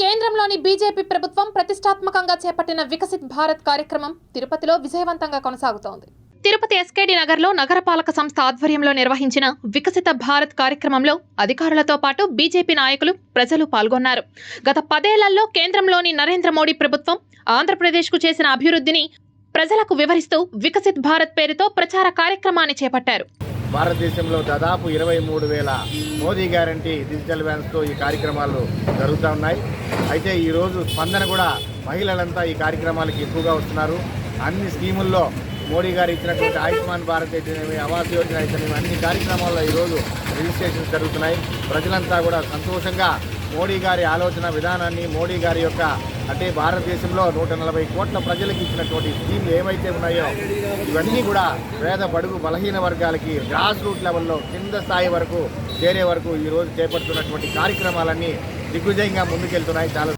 కేంద్రంలోని బీజేపీ ప్రభుత్వం ప్రతిష్టాత్మకంగా చేపట్టిన వికసిత్ భారత్ కార్యక్రమం తిరుపతిలో విజయవంతంగా కొనసాగుతోంది. తిరుపతి ఎస్కేడి నగర్లో నగరపాలక సంస్థ ఆధ్వర్యంలో నిర్వహించిన వికసిత భారత్ కార్యక్రమంలో అధికారులతో పాటు బీజేపీ నాయకులు ప్రజలు పాల్గొన్నారు. గత పదేళ్ళలో కేంద్రంలోని నరేంద్ర మోడీ ప్రభుత్వం ఆంధ్రప్రదేశ్కు చేసిన అభివృద్ధిని ప్రజలకు వివరిస్తూ వికసిత్ భారత్ పేరుతో ప్రచార కార్యక్రమాన్ని చేపట్టారు. భారతదేశంలో దాదాపు ఇరవై మూడు వేల మోదీ గ్యారంటీ డిజిటల్ వ్యాన్స్తో ఈ కార్యక్రమాలు జరుగుతూ ఉన్నాయి. అయితే ఈరోజు స్పందన కూడా మహిళలంతా ఈ కార్యక్రమాలకి ఎక్కువగా వస్తున్నారు. అన్ని స్కీముల్లో మోడీ గారు ఇచ్చినటువంటి ఆయుష్మాన్ భారత్ అయితేనేమి ఆవాస్ యోజన అయితేనేమి అన్ని కార్యక్రమాల్లో ఈరోజు రిజిస్ట్రేషన్ జరుగుతున్నాయి. ప్రజలంతా కూడా సంతోషంగా మోడీ గారి ఆలోచన విధానాన్ని మోడీ గారి యొక్క అంటే భారతదేశంలో నూట నలభై కోట్ల ప్రజలకు ఇచ్చినటువంటి స్కీమ్లు ఏవైతే ఉన్నాయో ఇవన్నీ కూడా పేద బడుగు బలహీన వర్గాలకి గ్రాస్ రూట్ లెవెల్లో కింద స్థాయి వరకు చేరే వరకు ఈరోజు చేపడుతున్నటువంటి కార్యక్రమాలన్నీ దిగ్విజయంగా ముందుకెళ్తున్నాయి. చాలా